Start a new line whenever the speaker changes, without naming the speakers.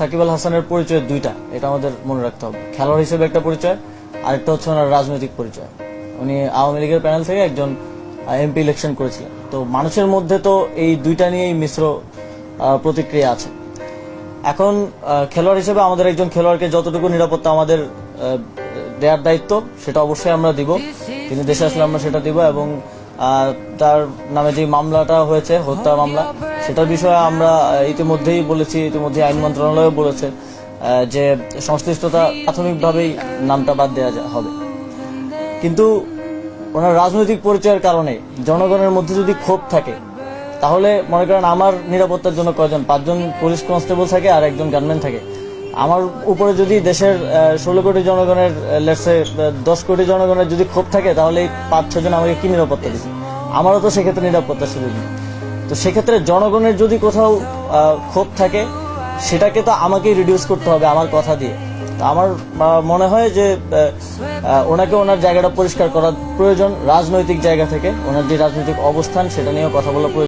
সাকিব আল হাসানের পরিচয় দুইটা, এটা আমাদের মনে রাখতে হবে। খেলোয়াড় হিসেবে একটা পরিচয়, আরেকটা হচ্ছে ওনার রাজনৈতিক পরিচয়। উনি আওয়ামী লীগের প্যানেল থেকে একজন এমপি ইলেকশন করেছিলেন। তো মানুষের মধ্যে তো এই দুইটা নিয়েই মিশ্র প্রতিক্রিয়া আছে। এখন খেলোয়াড় হিসেবে আমাদের একজন খেলোয়াড়কে যতটুকু নিরাপত্তা আমাদের দেওয়ার দায়িত্ব, সেটা অবশ্যই আমরা দিব। তিনি দেশে আসলে আমরা সেটা দিব এবং তার নামে যে মামলাটা হয়েছে হত্যা মামলা, সেটার বিষয়ে আমরা ইতিমধ্যেই বলেছি ইতিমধ্যে আইন মন্ত্রণালয় বলেছে যে সংশ্লিষ্টতা প্রাথমিকভাবেই নামটা বাদ দেওয়া হবে। কিন্তু ওনার রাজনৈতিক পরিচয়ের কারণে জনগণের মধ্যে যদি ক্ষোভ থাকে, তাহলে মনে করেন আমার নিরাপত্তার জন্য কয়জন, পাঁচজন পুলিশ কনস্টেবল থাকে আর একজন গানম্যান থাকে। আমার উপরে যদি দেশের ষোলো কোটি জনগণের লেটসে দশ কোটি জনগণের যদি ক্ষোভ থাকে, তাহলে এই পাঁচ ছজন আমাকে কি নিরাপত্তা দিবে? আমারও তো সেক্ষেত্রে নিরাপত্তা সুযোগ নেই। তো সেক্ষেত্রে জনগণের যদি কোথাও ক্ষোভ থাকে, সেটাকে তো আমাকেই রিডিউস করতে হবে আমার কথা দিয়ে। তো আমার মনে হয় যে ওনাকে ওনার জায়গাটা পরিষ্কার করা প্রয়োজন রাজনৈতিক জায়গা থেকে। ওনার যে রাজনৈতিক অবস্থান, সেটা নিয়েও কথা বলা প্রয়োজন।